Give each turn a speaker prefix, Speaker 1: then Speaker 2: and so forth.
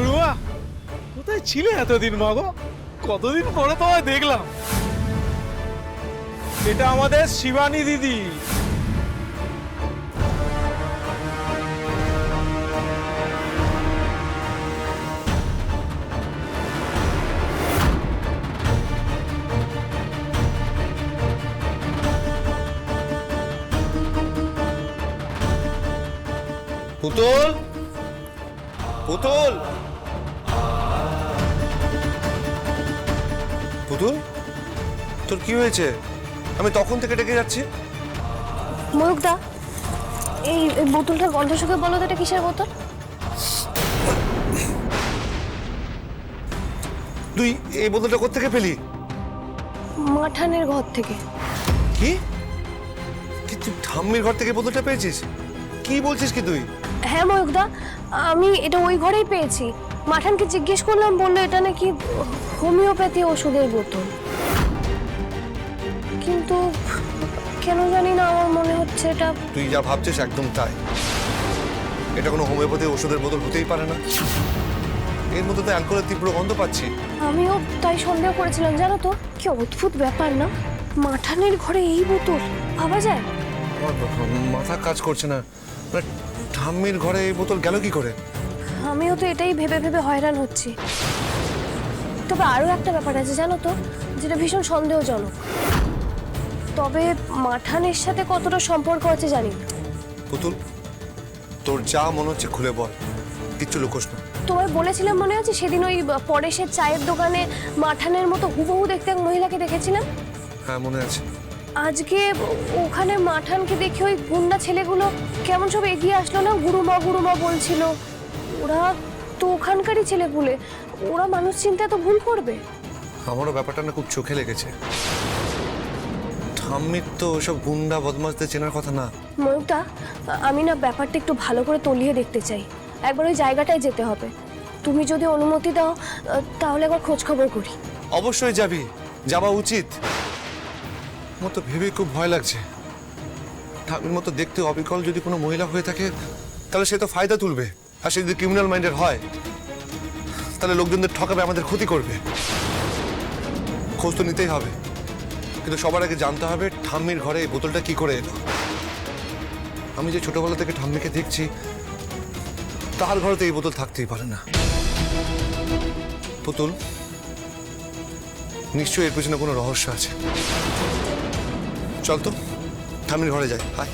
Speaker 1: গুরুমা কোথায় ছিলে এতদিন মা গো কতদিন পরে তোমায় দেখলাম। এটা আমাদের শিবানী দিদি।
Speaker 2: পুতুল? পুতুল? পুতুল তোর কি হয়েছে? আমি তখন থেকে ডেকে যাচ্ছি।
Speaker 3: ময়ূকদা এই বোতলটার গন্ধ শুকে বলো তো এটা কিসের বোতল?
Speaker 2: তুই এই বোতলটা কোথেকে পেলি?
Speaker 3: মাঠানের ঘর থেকে।
Speaker 2: কি? কি তুই ঠাম্মির ঘর থেকে বোতলটা পেয়েছিস? কি বলছিস কি তুই?
Speaker 3: হ্যাঁ ময়ূকদা আমি এটা ওই ঘরেই পেয়েছি। মাঠানকে জিজ্ঞেস করলাম বলল এটা নাকি হোমিওপ্যাথি ওষুধের বোতল? কিন্তু কেন জানি না আমার মনে হচ্ছে এটা
Speaker 2: তুই যা ভাবছিস একদম তাই। এটা কোনো হোমিওপ্যাথি ওষুধের বোতল হতেই পারে না। এর মধ্যে তো অ্যালকোহলের তীব্র গন্ধ পাচ্ছি।
Speaker 3: আমিও তাই সন্দেহ করেছিলাম জানো তো? কি অদ্ভুত ব্যাপার না? মাঠানের ঘরে এই বোতল ভাবা যায়?
Speaker 2: আমার মাথা কাজ করছে না। মানে ঠাম্মির ঘরে এই বোতল গেল কি করে?
Speaker 3: আমিও তো এটাই ভেবে ভেবে হয়রান হচ্ছি। তবে আরও একটা ব্যাপার আছে জানো তো? যেটা ভীষণ সন্দেহজনক। তবে মাঠানের সাথে কতটা সম্পর্ক আছে জানি না।
Speaker 2: পুতুল তোর যা মনে হচ্ছে খুলে বল। কিচ্ছু লুকোস না।
Speaker 3: তোমায় বলেছিলাম মনে আছে? সেদিন ওই পরেশের চায়ের দোকানে মাঠানের মতো হুবহু দেখতে এক মহিলাকে দেখেছিলাম?
Speaker 2: হ্যাঁ মনে আছে।
Speaker 3: আজকে ওখানে মাঠানকে দেখে ওই গুন্ডা ছেলেগুলো কেমন সব এগিয়ে আসলো না? গুরুমা গুরুমা বলছিল। ওরা তো ওখানকারই ছেলেগুলে ওরা মানুষ চিন্তা তো ভুল করবে?
Speaker 2: আমারও ব্যাপারটা না খুব চোখে লেগেছে। ঠাম্মির তো ওসব গুন্ডা বদমাসদের চেনার কথা না।
Speaker 3: ময়ূকদা আমি না ব্যাপারটা একটু ভালো করে তলিয়ে দেখতে চাই। একবার ওই জায়গাটায় যেতে হবে। তুমি যদি অনুমতি দাও তাহলে একবার খোঁজ খবর করি।
Speaker 2: অবশ্যই যাবি। যাওয়া উচিত। আমার তো ভেবে খুব ভয় লাগছে। ঠাম্মির মতো দেখতে অবিকল যদি কোনো মহিলা হয়ে থাকে তাহলে সে তো ফায়দা তুলবে। আর সে যদি ক্রিমিনাল মাইন্ডের হয়, তাহলে লোকজনদের ঠকাবে, আমাদের ক্ষতি করবে। খোঁজ তো নিতেই হবে। কিন্তু সবার আগে জানতে হবে, ঠাম্মির ঘরে এই বোতলটা কি করে এলো। আমি যে ছোটবেলা থেকে ঠাম্মিকে দেখছি, তার ঘরে তো এই বোতল থাকতেই পারে না। পুতুল, নিশ্চয়ই এর পেছনে কোনো রহস্য আছে। চল তো, ঠাম্মির ঘরে যাই হায়